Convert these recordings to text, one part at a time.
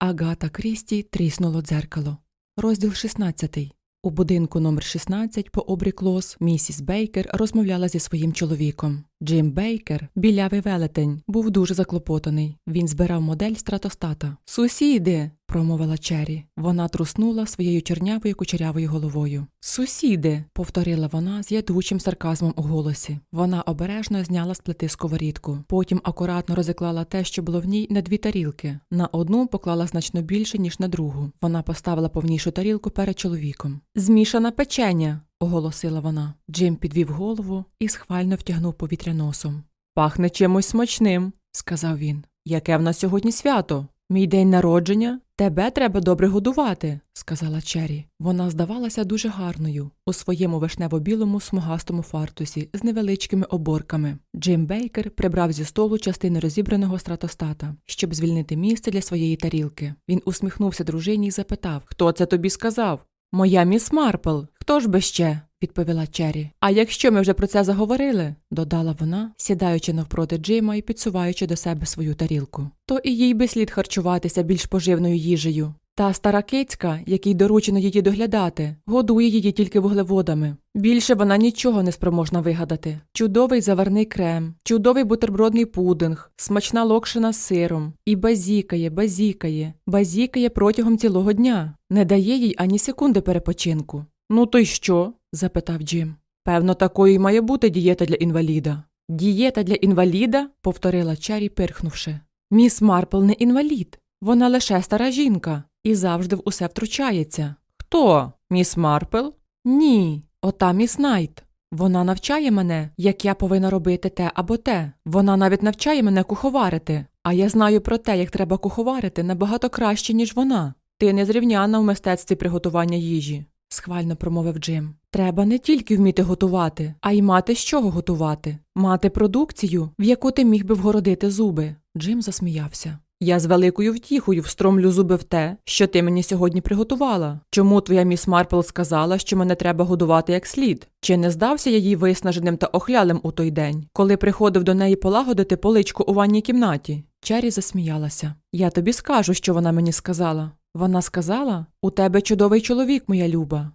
Агата Крісті тріснуло дзеркало. Розділ 16. У будинку номер 16 по обрік Лос місіс Бейкер розмовляла зі своїм чоловіком. Джим Бейкер, білявий велетень, був дуже заклопотаний. Він збирав модель стратостата. Сусіди. промовила Чері. Вона труснула своєю чорнявою кучерявою головою. Сусіди. повторила вона з ядучим сарказмом у голосі. Вона обережно зняла з плити сковорідку. Потім акуратно розіклала те, що було в ній, на дві тарілки. На одну поклала значно більше, ніж на другу. Вона поставила повнішу тарілку перед чоловіком. Змішана печення. Оголосила вона. Джим підвів голову і схвально втягнув повітря носом. Пахне чимось смачним, сказав він. Яке в нас сьогодні свято? Мій день народження? Тебе треба добре годувати, сказала Чері. Вона здавалася дуже гарною у своєму вишнево-білому смугастому фартусі з невеличкими оборками. Джим Бейкер прибрав зі столу частини розібраного стратостата, щоб звільнити місце для своєї тарілки. Він усміхнувся дружині і запитав Хто це тобі сказав? Моя міс Марпл. Хто ж би ще? Відповіла Чері. А якщо ми вже про це заговорили, додала вона, сідаючи навпроти Джима і підсуваючи до себе свою тарілку, то і їй би слід харчуватися більш поживною їжею. Та стара кицька, якій доручено її доглядати, годує її тільки вуглеводами. Більше вона нічого не спроможна вигадати. Чудовий заварний крем, чудовий бутербродний пудинг, смачна локшина з сиром. І базікає, базікає, базікає протягом цілого дня, не дає їй ані секунди перепочинку. Ну то й що? запитав Джим. Певно, такою й має бути дієта для інваліда. Дієта для інваліда? повторила Чарі, пирхнувши. Міс Марпл не інвалід. Вона лише стара жінка і завжди в усе втручається. Хто? Міс Марпл? Ні, ота міс Найт. Вона навчає мене, як я повинна робити те або те. Вона навіть навчає мене куховарити, а я знаю про те, як треба куховарити набагато краще, ніж вона. Ти незрівняна в мистецтві приготування їжі, схвально промовив Джим. Треба не тільки вміти готувати, а й мати з чого готувати, мати продукцію, в яку ти міг би вгородити зуби. Джим засміявся. Я з великою втіхою встромлю зуби в те, що ти мені сьогодні приготувала. Чому твоя міс Марпл сказала, що мене треба годувати як слід? Чи не здався я їй виснаженим та охлялим у той день, коли приходив до неї полагодити поличку у ванній кімнаті? Чері засміялася. Я тобі скажу, що вона мені сказала. Вона сказала: У тебе чудовий чоловік, моя люба.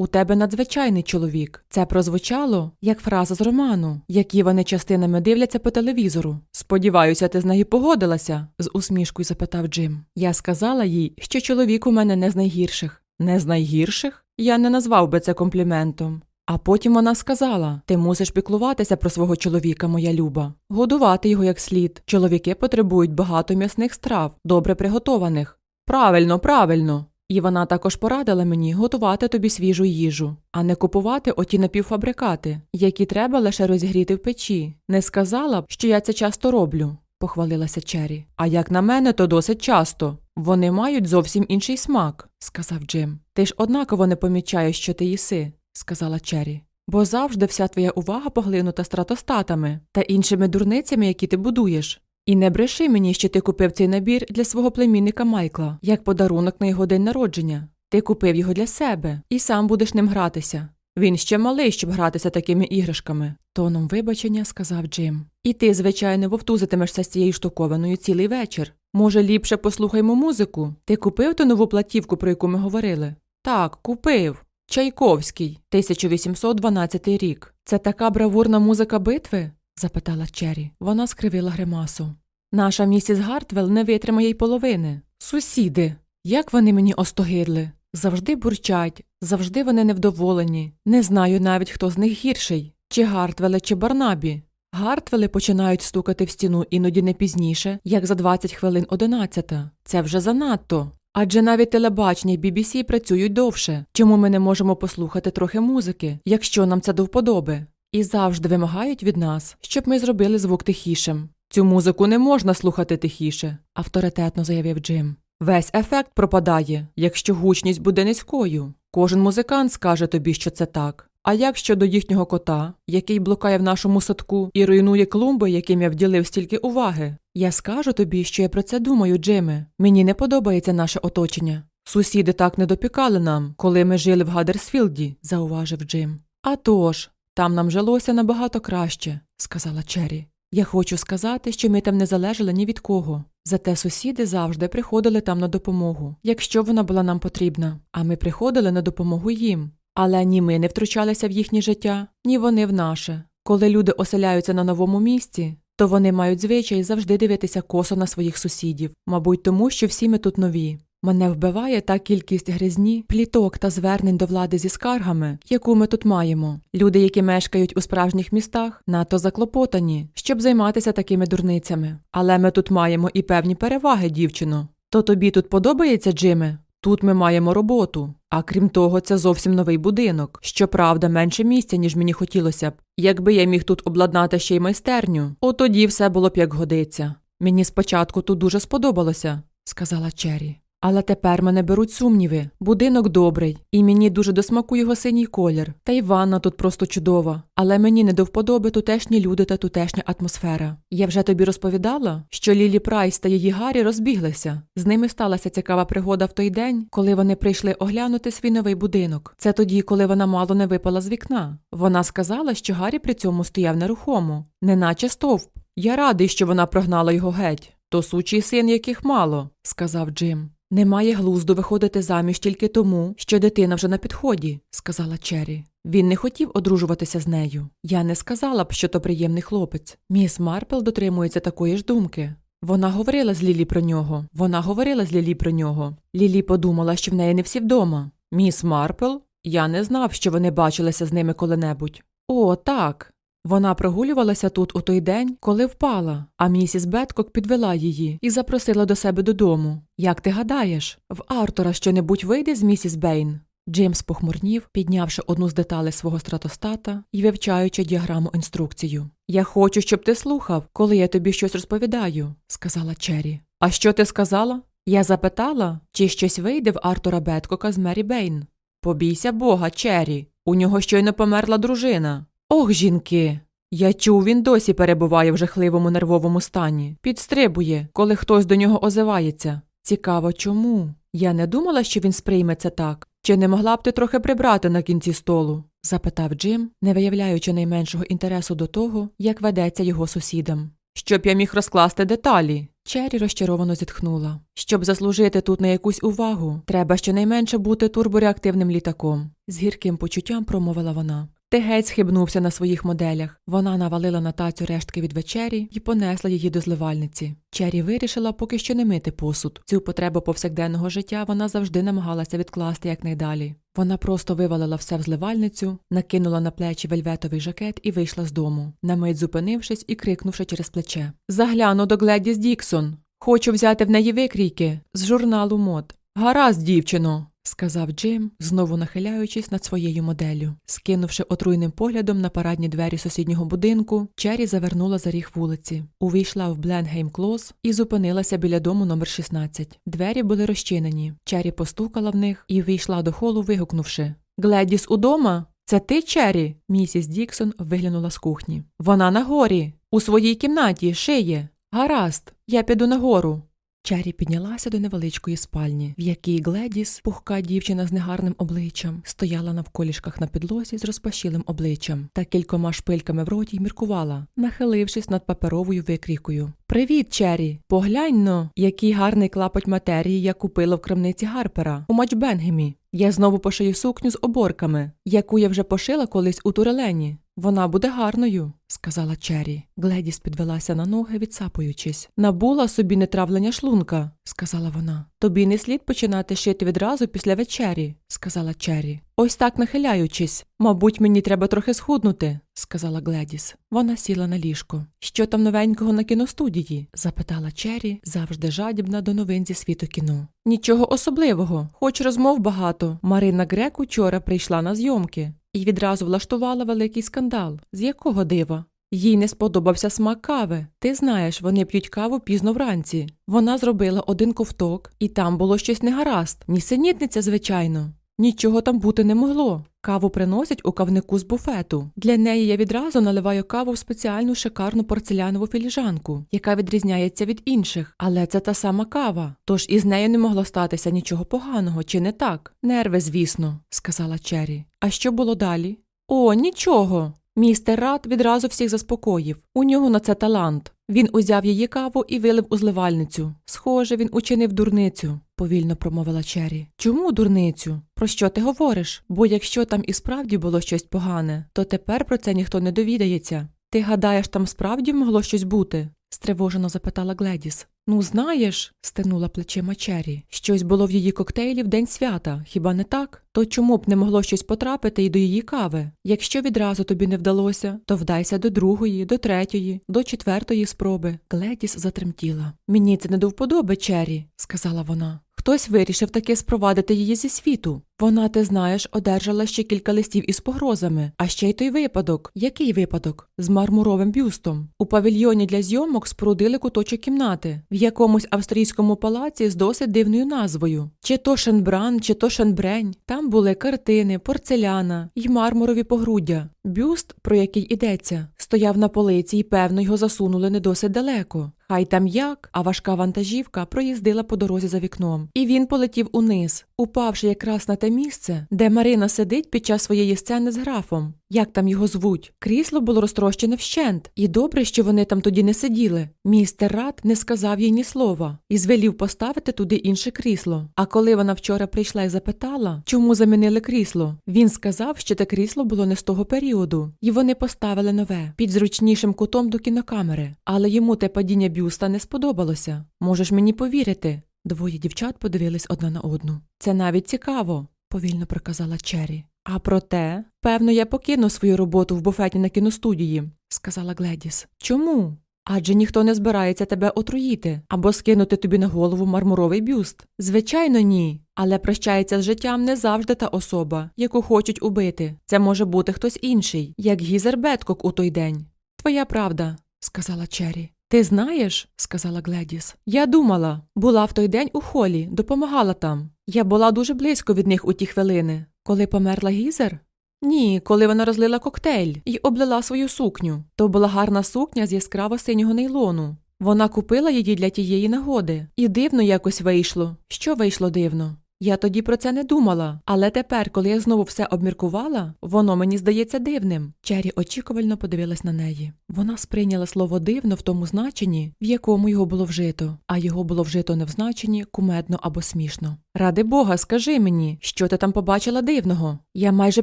У тебе надзвичайний чоловік. Це прозвучало як фраза з роману, які вони частинами дивляться по телевізору. Сподіваюся, ти з нею погодилася? з усмішкою запитав Джим. Я сказала їй, що чоловік у мене не з найгірших. Не з найгірших? Я не назвав би це компліментом. А потім вона сказала: Ти мусиш піклуватися про свого чоловіка, моя люба, годувати його як слід. Чоловіки потребують багато м'ясних страв, добре приготованих. Правильно, правильно. І вона також порадила мені готувати тобі свіжу їжу, а не купувати оті напівфабрикати, які треба лише розігріти в печі. Не сказала б, що я це часто роблю, похвалилася Чері. А як на мене, то досить часто. Вони мають зовсім інший смак, сказав Джим. Ти ж однаково не помічаєш, що ти їси, сказала Чері. Бо завжди вся твоя увага поглинута стратостатами та іншими дурницями, які ти будуєш. І не бреши мені, що ти купив цей набір для свого племінника Майкла, як подарунок на його день народження. Ти купив його для себе і сам будеш ним гратися. Він ще малий, щоб гратися такими іграшками, тоном вибачення сказав Джим. І ти, звичайно, вовтузитимешся з цією штукованою цілий вечір. Може, ліпше послухаймо музику? Ти купив ту нову платівку, про яку ми говорили? Так, купив. Чайковський, 1812 рік. Це така бравурна музика битви? запитала Чері. Вона скривила гримасу. Наша місіс Гартвелл не витримає й половини. Сусіди, як вони мені остогидли. Завжди бурчать, завжди вони невдоволені. Не знаю навіть, хто з них гірший чи Гартвеле, чи Барнабі. Гартвели починають стукати в стіну іноді не пізніше, як за 20 хвилин одинадцята. Це вже занадто. Адже навіть телебачення й BBC працюють довше. Чому ми не можемо послухати трохи музики, якщо нам це до вподоби? І завжди вимагають від нас, щоб ми зробили звук тихішим. Цю музику не можна слухати тихіше, авторитетно заявив Джим. Весь ефект пропадає, якщо гучність буде низькою. Кожен музикант скаже тобі, що це так. А як щодо їхнього кота, який блукає в нашому садку і руйнує клумби, яким я вділив стільки уваги? Я скажу тобі, що я про це думаю, Джиме. Мені не подобається наше оточення. Сусіди так не допікали нам, коли ми жили в Гадерсфілді, зауважив Джим. А тож, там нам жилося набагато краще, сказала Чері. Я хочу сказати, що ми там не залежали ні від кого. Зате сусіди завжди приходили там на допомогу, якщо вона була нам потрібна, а ми приходили на допомогу їм. Але ні ми не втручалися в їхнє життя, ні вони в наше. Коли люди оселяються на новому місці, то вони мають звичай завжди дивитися косо на своїх сусідів, мабуть, тому що всі ми тут нові. Мене вбиває та кількість гризні, пліток та звернень до влади зі скаргами, яку ми тут маємо. Люди, які мешкають у справжніх містах, надто заклопотані, щоб займатися такими дурницями. Але ми тут маємо і певні переваги, дівчино. То тобі тут подобається, Джиме? Тут ми маємо роботу. А крім того, це зовсім новий будинок. Щоправда, менше місця, ніж мені хотілося б. Якби я міг тут обладнати ще й майстерню, от тоді все було б як годиться. Мені спочатку тут дуже сподобалося, сказала Чері. Але тепер мене беруть сумніви. Будинок добрий, і мені дуже до смаку його синій колір. Та й ванна тут просто чудова. Але мені не до вподоби тутешні люди та тутешня атмосфера. Я вже тобі розповідала, що Лілі Прайс та її Гаррі розбіглися. З ними сталася цікава пригода в той день, коли вони прийшли оглянути свій новий будинок. Це тоді, коли вона мало не випала з вікна. Вона сказала, що Гаррі при цьому стояв нерухомо, неначе стовп. Я радий, що вона прогнала його геть. То сучий син, яких мало, сказав Джим. Немає глузду виходити заміж тільки тому, що дитина вже на підході, сказала Чері. Він не хотів одружуватися з нею. Я не сказала б, що то приємний хлопець. Міс Марпл дотримується такої ж думки. Вона говорила з Лілі про нього. Вона говорила з Лілі про нього. Лілі подумала, що в неї не всі вдома. Міс Марпл? Я не знав, що вони бачилися з ними коли-небудь. О, так. Вона прогулювалася тут у той день, коли впала, а місіс Беткок підвела її і запросила до себе додому. Як ти гадаєш, в Артура щонебудь вийде з місіс Бейн? Джеймс похмурнів, піднявши одну з деталей свого стратостата і вивчаючи діаграму інструкцію. Я хочу, щоб ти слухав, коли я тобі щось розповідаю, сказала Чері. А що ти сказала? Я запитала, чи щось вийде в Артура Беткока з Мері Бейн. Побійся Бога, Чері. У нього щойно померла дружина. Ох, жінки. Я чув, він досі перебуває в жахливому нервовому стані, підстрибує, коли хтось до нього озивається. Цікаво, чому? Я не думала, що він сприйме це так. Чи не могла б ти трохи прибрати на кінці столу? запитав Джим, не виявляючи найменшого інтересу до того, як ведеться його сусідам. Щоб я міг розкласти деталі. Чері розчаровано зітхнула. Щоб заслужити тут на якусь увагу, треба щонайменше бути турбореактивним літаком. З гірким почуттям промовила вона. Ти геть схибнувся на своїх моделях. Вона навалила на тацю рештки від вечері і понесла її до зливальниці. Чері вирішила поки що не мити посуд. Цю потребу повсякденного життя вона завжди намагалася відкласти якнайдалі. Вона просто вивалила все в зливальницю, накинула на плечі вельветовий жакет і вийшла з дому, на мить зупинившись і крикнувши через плече. Загляну до Гледіс Діксон. Хочу взяти в неї викрійки з журналу мод. Гаразд, дівчино, сказав Джим, знову нахиляючись над своєю моделлю. Скинувши отруйним поглядом на парадні двері сусіднього будинку, Чері завернула за ріг вулиці, увійшла в Бленгейм Клос і зупинилася біля дому номер 16. Двері були розчинені. Чері постукала в них і вийшла до холу, вигукнувши Гледіс удома? Це ти, Чері? Місіс Діксон виглянула з кухні. Вона на горі, у своїй кімнаті, шиє. Гаразд, я піду нагору. Чері піднялася до невеличкої спальні, в якій Гледіс, пухка дівчина з негарним обличчям, стояла навколішках на підлозі з розпашілим обличчям та кількома шпильками в роті й міркувала, нахилившись над паперовою викрійкою. Привіт, Чері! Поглянь но, який гарний клапоть матерії я купила в крамниці Гарпера у Мачбенгемі. Я знову пошию сукню з оборками, яку я вже пошила колись у Турелені. Вона буде гарною, сказала Чері. Гледіс підвелася на ноги, відсапуючись. Набула собі нетравлення шлунка, сказала вона. Тобі не слід починати шити відразу після вечері, сказала Чері. Ось так нахиляючись. Мабуть, мені треба трохи схуднути, сказала Гледіс. Вона сіла на ліжко. Що там новенького на кіностудії? запитала Чері, завжди жадібна до новин зі світу кіно. Нічого особливого, хоч розмов багато. Марина Грек учора прийшла на зйомки і відразу влаштувала великий скандал. З якого дива? Їй не сподобався смак кави. Ти знаєш, вони п'ють каву пізно вранці. Вона зробила один ковток, і там було щось негаразд. Нісенітниця, звичайно. Нічого там бути не могло. Каву приносять у кавнику з буфету. Для неї я відразу наливаю каву в спеціальну шикарну порцелянову філіжанку, яка відрізняється від інших, але це та сама кава. Тож із нею не могло статися нічого поганого, чи не так? Нерви, звісно, сказала Чері. А що було далі? О, нічого. Містер Рад відразу всіх заспокоїв. У нього на це талант. Він узяв її каву і вилив у зливальницю. Схоже, він учинив дурницю, повільно промовила Чері. Чому дурницю? Про що ти говориш? Бо якщо там і справді було щось погане, то тепер про це ніхто не довідається. Ти гадаєш, там справді могло щось бути? стривожено запитала Гледіс. Ну, знаєш, стенула плечима Чері. Щось було в її коктейлі в день свята, хіба не так? То чому б не могло щось потрапити і до її кави? Якщо відразу тобі не вдалося, то вдайся до другої, до третьої, до четвертої спроби. Гледіс затремтіла. Мені це не до вподоби, Чері, сказала вона. Хтось вирішив таки спровадити її зі світу. Вона, ти знаєш, одержала ще кілька листів із погрозами, а ще й той випадок. Який випадок? З мармуровим бюстом. У павільйоні для зйомок спорудили куточок кімнати в якомусь австрійському палаці з досить дивною назвою. Чи то Шенбран, чи то Шенбрень. Там були картини, порцеляна й мармурові погруддя. Бюст, про який йдеться, стояв на полиці і, певно, його засунули не досить далеко. Хай там як, а важка вантажівка проїздила по дорозі за вікном, і він полетів униз, упавши якраз на те місце, де Марина сидить під час своєї сцени з графом. Як там його звуть? Крісло було розтрощене вщент, і добре, що вони там тоді не сиділи. Містер Рад не сказав їй ні слова і звелів поставити туди інше крісло. А коли вона вчора прийшла і запитала, чому замінили крісло, він сказав, що те крісло було не з того періоду, і вони поставили нове під зручнішим кутом до кінокамери. Але йому те падіння бюста не сподобалося. Можеш мені повірити? Двоє дівчат подивились одна на одну. Це навіть цікаво, повільно проказала Чері. А проте, певно, я покину свою роботу в буфеті на кіностудії, сказала Гледіс. Чому? Адже ніхто не збирається тебе отруїти або скинути тобі на голову мармуровий бюст. Звичайно, ні. Але прощається з життям не завжди та особа, яку хочуть убити. Це може бути хтось інший, як Гізер Беткок у той день. Твоя правда, сказала Чері. Ти знаєш, сказала Гледіс. Я думала, була в той день у холі, допомагала там. Я була дуже близько від них у ті хвилини. Коли померла Гізер? Ні, коли вона розлила коктейль і облила свою сукню. То була гарна сукня з яскраво синього нейлону. Вона купила її для тієї нагоди. І дивно якось вийшло. Що вийшло дивно? Я тоді про це не думала, але тепер, коли я знову все обміркувала, воно мені здається дивним. Чері очікувально подивилась на неї. Вона сприйняла слово дивно в тому значенні, в якому його було вжито, а його було вжито не в значенні кумедно або смішно. Ради Бога, скажи мені, що ти там побачила дивного? Я майже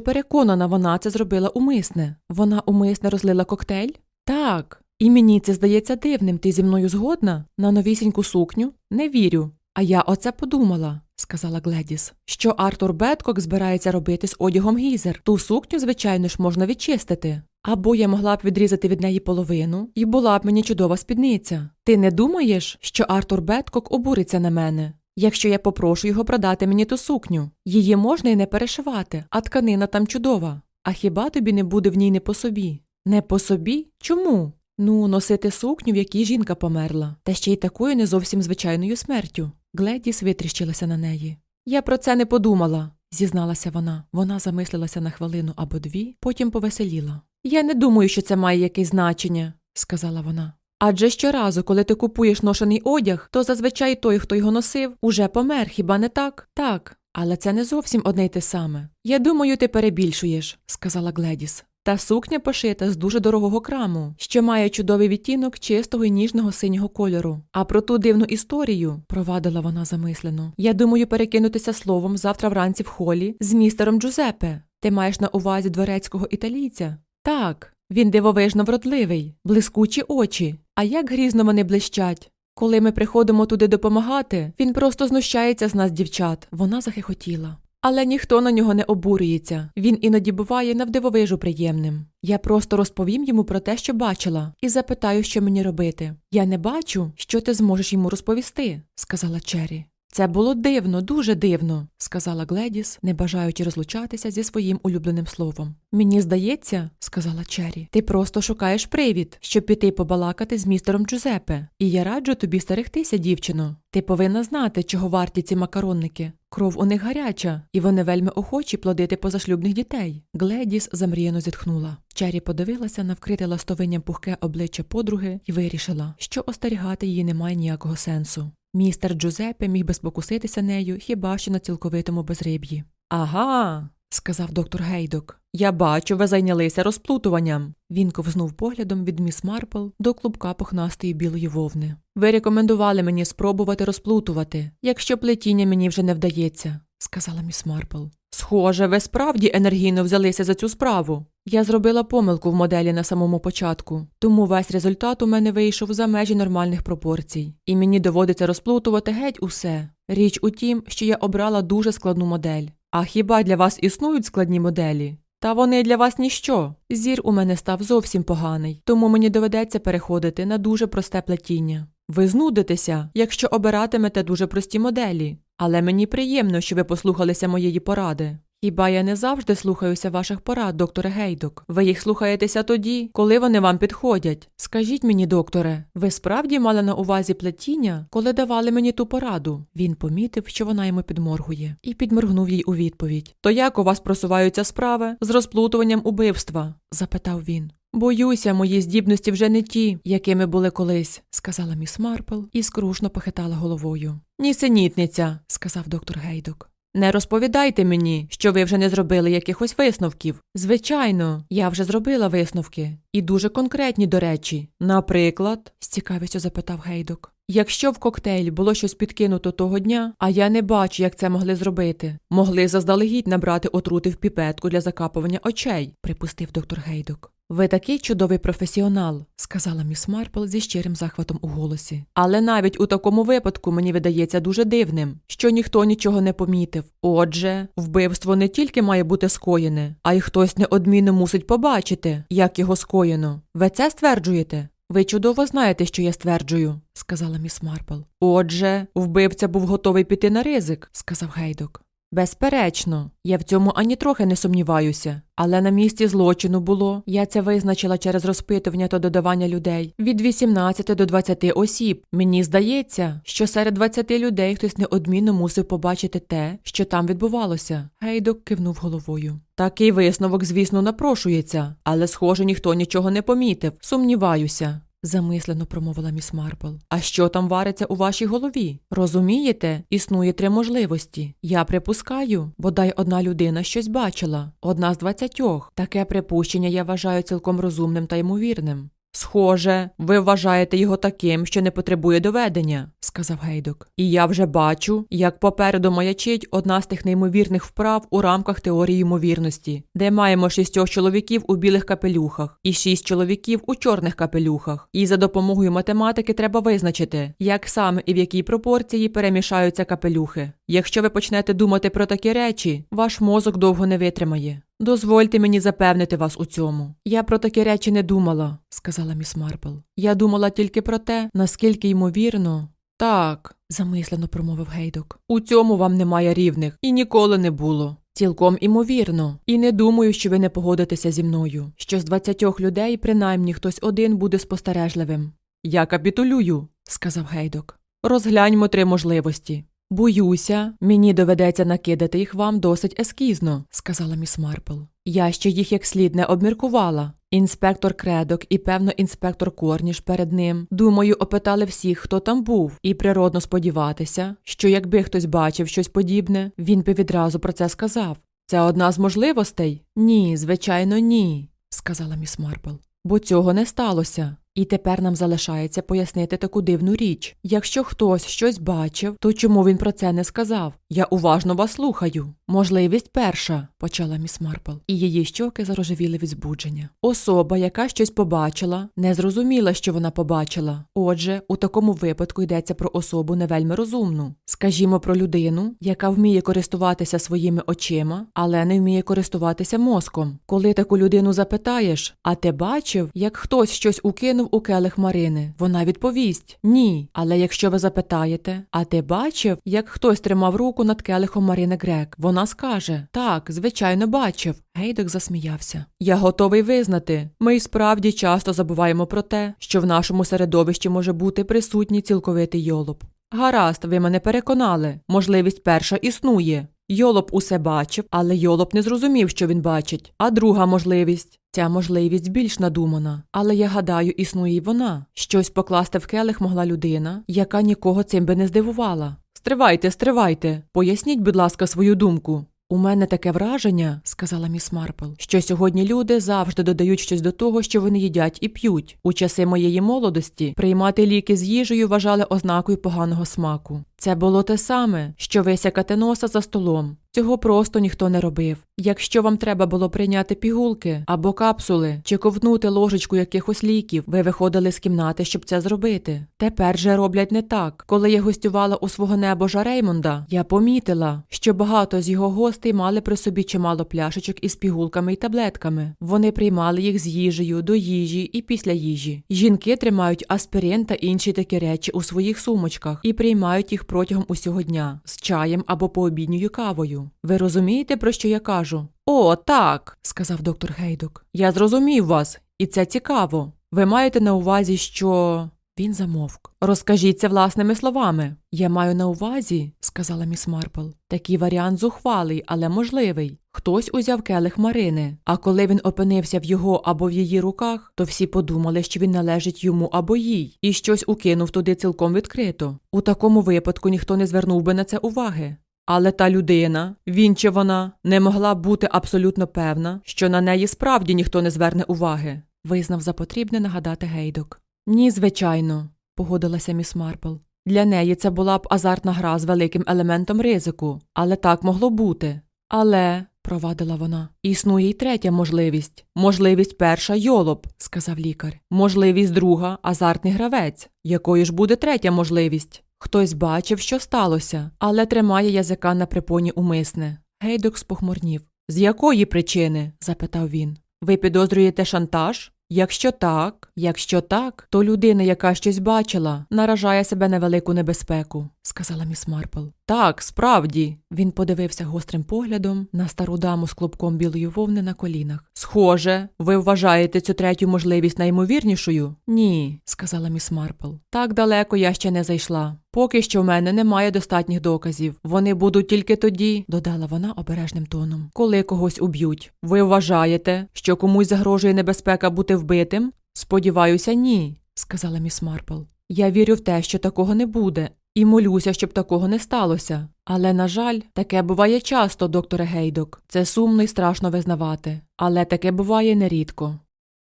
переконана, вона це зробила умисне. Вона умисне розлила коктейль? Так. І мені це здається дивним. Ти зі мною згодна? На новісіньку сукню? Не вірю. А я оце подумала, сказала Гледіс, що Артур Беткок збирається робити з одягом гізер. Ту сукню, звичайно ж, можна відчистити. Або я могла б відрізати від неї половину, і була б мені чудова спідниця. Ти не думаєш, що Артур Беткок обуриться на мене? Якщо я попрошу його продати мені ту сукню, її можна і не перешивати, а тканина там чудова. А хіба тобі не буде в ній не по собі? Не по собі? Чому? Ну, носити сукню, в якій жінка померла, та ще й такою не зовсім звичайною смертю. Гледіс витріщилася на неї. Я про це не подумала, зізналася вона. Вона замислилася на хвилину або дві, потім повеселіла. Я не думаю, що це має якесь значення, сказала вона. Адже щоразу, коли ти купуєш ношений одяг, то зазвичай той, хто його носив, уже помер, хіба не так? Так. Але це не зовсім одне й те саме. Я думаю, ти перебільшуєш, сказала Гледіс. Та сукня пошита з дуже дорогого краму, що має чудовий відтінок чистого і ніжного синього кольору. А про ту дивну історію, провадила вона замислено. Я думаю перекинутися словом завтра вранці в холі з містером Джузепе. Ти маєш на увазі дворецького італійця? Так, він дивовижно вродливий, блискучі очі. А як грізно вони блищать. Коли ми приходимо туди допомагати, він просто знущається з нас, дівчат. Вона захихотіла. Але ніхто на нього не обурюється. Він іноді буває навдивовижу приємним. Я просто розповім йому про те, що бачила, і запитаю, що мені робити. Я не бачу, що ти зможеш йому розповісти, сказала Чері. Це було дивно, дуже дивно, сказала Гледіс, не бажаючи розлучатися зі своїм улюбленим словом. Мені здається, сказала Чері, ти просто шукаєш привід, щоб піти побалакати з містером Джузепе. І я раджу тобі стерегтися, дівчино. Ти повинна знати, чого варті ці макаронники. Кров у них гаряча, і вони вельми охочі плодити позашлюбних дітей. Гледіс замріяно зітхнула. Чері подивилася на вкрите ластовинням пухке обличчя подруги і вирішила, що остерігати її немає ніякого сенсу. Містер Джузеппе міг би спокуситися нею хіба що на цілковитому безриб'ї. Ага. сказав доктор Гейдок. Я бачу, ви зайнялися розплутуванням. Він ковзнув поглядом від міс Марпл до клубка пухнастої білої вовни. Ви рекомендували мені спробувати розплутувати, якщо плетіння мені вже не вдається, сказала міс Марпл. Схоже, ви справді енергійно взялися за цю справу. Я зробила помилку в моделі на самому початку, тому весь результат у мене вийшов за межі нормальних пропорцій, і мені доводиться розплутувати геть усе. Річ у тім, що я обрала дуже складну модель. А хіба для вас існують складні моделі? Та вони для вас ніщо. Зір у мене став зовсім поганий, тому мені доведеться переходити на дуже просте плетіння. Ви знудитеся, якщо обиратимете дуже прості моделі, але мені приємно, що ви послухалися моєї поради. Хіба я не завжди слухаюся ваших порад, докторе Гейдок? Ви їх слухаєтеся тоді, коли вони вам підходять. Скажіть мені, докторе, ви справді мали на увазі плетіння, коли давали мені ту пораду? Він помітив, що вона йому підморгує, і підморгнув їй у відповідь. То як у вас просуваються справи з розплутуванням убивства? запитав він. Боюся, мої здібності вже не ті, якими були колись, сказала міс Марпл і скрушно похитала головою. Нісенітниця, сказав доктор Гейдок. Не розповідайте мені, що ви вже не зробили якихось висновків. Звичайно, я вже зробила висновки, і дуже конкретні, до речі. Наприклад, з цікавістю запитав Гейдок. Якщо в коктейль було щось підкинуто того дня, а я не бачу, як це могли зробити, могли заздалегідь набрати отрути в піпетку для закапування очей, припустив доктор Гейдок. Ви такий чудовий професіонал, сказала міс Марпл зі щирим захватом у голосі. Але навіть у такому випадку мені видається дуже дивним, що ніхто нічого не помітив. Отже, вбивство не тільки має бути скоєне, а й хтось неодмінно мусить побачити, як його скоєно. Ви це стверджуєте? Ви чудово знаєте, що я стверджую, сказала міс Марпл. Отже, вбивця був готовий піти на ризик, сказав Гейдок. Безперечно, я в цьому ані трохи не сумніваюся. Але на місці злочину було, я це визначила через розпитування та додавання людей від 18 до 20 осіб. Мені здається, що серед 20 людей хтось неодмінно мусив побачити те, що там відбувалося. Гейдок кивнув головою. Такий висновок, звісно, напрошується, але, схоже, ніхто нічого не помітив. Сумніваюся. Замислено промовила міс Марпл. А що там вариться у вашій голові? Розумієте, існує три можливості. Я припускаю, бодай одна людина щось бачила, одна з двадцятьох. Таке припущення я вважаю цілком розумним та ймовірним. Схоже, ви вважаєте його таким, що не потребує доведення, сказав Гейдок. І я вже бачу, як попереду маячить одна з тих неймовірних вправ у рамках теорії ймовірності, де маємо шістьох чоловіків у білих капелюхах і шість чоловіків у чорних капелюхах. І за допомогою математики треба визначити, як саме і в якій пропорції перемішаються капелюхи. Якщо ви почнете думати про такі речі, ваш мозок довго не витримає. Дозвольте мені запевнити вас у цьому. Я про такі речі не думала, сказала міс Марпл. Я думала тільки про те, наскільки ймовірно. Так, замислено промовив Гейдок. У цьому вам немає рівних і ніколи не було. Цілком імовірно, і не думаю, що ви не погодитеся зі мною, що з двадцятьох людей принаймні хтось один буде спостережливим. Я капітулюю, сказав Гейдок. Розгляньмо три можливості. Боюся, мені доведеться накидати їх вам досить ескізно, сказала міс Марпл. Я ще їх як слід не обміркувала. Інспектор Кредок і, певно, інспектор Корніш перед ним, думаю, опитали всіх, хто там був, і природно сподіватися, що якби хтось бачив щось подібне, він би відразу про це сказав. Це одна з можливостей? Ні, звичайно, ні, сказала міс Марпл. Бо цього не сталося. І тепер нам залишається пояснити таку дивну річ. Якщо хтось щось бачив, то чому він про це не сказав? Я уважно вас слухаю. Можливість перша, почала міс Марпл, і її щоки зарожевіли від збудження. Особа, яка щось побачила, не зрозуміла, що вона побачила. Отже, у такому випадку йдеться про особу не вельми розумну. Скажімо про людину, яка вміє користуватися своїми очима, але не вміє користуватися мозком. Коли таку людину запитаєш, а ти бачив, як хтось щось укинув у келих Марини, вона відповість ні. Але якщо ви запитаєте, а ти бачив, як хтось тримав руку над келихом Марини Грек, вона скаже так, звичайно, бачив. Гейдок засміявся. Я готовий визнати. Ми й справді часто забуваємо про те, що в нашому середовищі може бути присутній цілковитий йолоп. Гаразд, ви мене переконали. Можливість перша існує. Йолоп усе бачив, але Йолоп не зрозумів, що він бачить. А друга можливість. Ця можливість більш надумана, але я гадаю, існує й вона. Щось покласти в келих могла людина, яка нікого цим би не здивувала. Стривайте, стривайте. Поясніть, будь ласка, свою думку. У мене таке враження, сказала міс Марпл, що сьогодні люди завжди додають щось до того, що вони їдять і п'ють. У часи моєї молодості приймати ліки з їжею вважали ознакою поганого смаку. Це було те саме, що висякати носа за столом. Цього просто ніхто не робив. Якщо вам треба було прийняти пігулки або капсули чи ковтнути ложечку якихось ліків, ви виходили з кімнати, щоб це зробити. Тепер же роблять не так. Коли я гостювала у свого небожа Реймонда, я помітила, що багато з його гостей мали при собі чимало пляшечок із пігулками і таблетками. Вони приймали їх з їжею, до їжі і після їжі. Жінки тримають аспирин та інші такі речі у своїх сумочках і приймають їх протягом усього дня з чаєм або пообідньою кавою. Ви розумієте, про що я кажу? О, так, сказав доктор Гейдок. Я зрозумів вас, і це цікаво. Ви маєте на увазі, що. Він замовк. Розкажіть це власними словами. Я маю на увазі, сказала міс Марпл. Такий варіант зухвалий, але можливий. Хтось узяв келих Марини, а коли він опинився в його або в її руках, то всі подумали, що він належить йому або їй, і щось укинув туди цілком відкрито. У такому випадку ніхто не звернув би на це уваги. Але та людина, він чи вона, не могла бути абсолютно певна, що на неї справді ніхто не зверне уваги, визнав за потрібне нагадати гейдок. Ні, звичайно, погодилася міс Марпл. Для неї це була б азартна гра з великим елементом ризику, але так могло бути. Але, провадила вона, існує й третя можливість. Можливість перша йолоп, сказав лікар. Можливість друга азартний гравець. Якою ж буде третя можливість? Хтось бачив, що сталося, але тримає язика на припоні умисне. Гейдок спохмурнів. З якої причини? запитав він. Ви підозрюєте шантаж? Якщо так, якщо так, то людина, яка щось бачила, наражає себе на велику небезпеку, сказала міс Марпл. Так, справді. Він подивився гострим поглядом на стару даму з клубком білої вовни на колінах. Схоже, ви вважаєте цю третю можливість найімовірнішою? Ні, сказала міс Марпл. Так далеко я ще не зайшла. Поки що в мене немає достатніх доказів. Вони будуть тільки тоді, додала вона обережним тоном, коли когось уб'ють. Ви вважаєте, що комусь загрожує небезпека бути вбитим? Сподіваюся, ні, сказала міс Марпл. Я вірю в те, що такого не буде, і молюся, щоб такого не сталося. Але, на жаль, таке буває часто, докторе Гейдок. Це сумно і страшно визнавати. Але таке буває нерідко.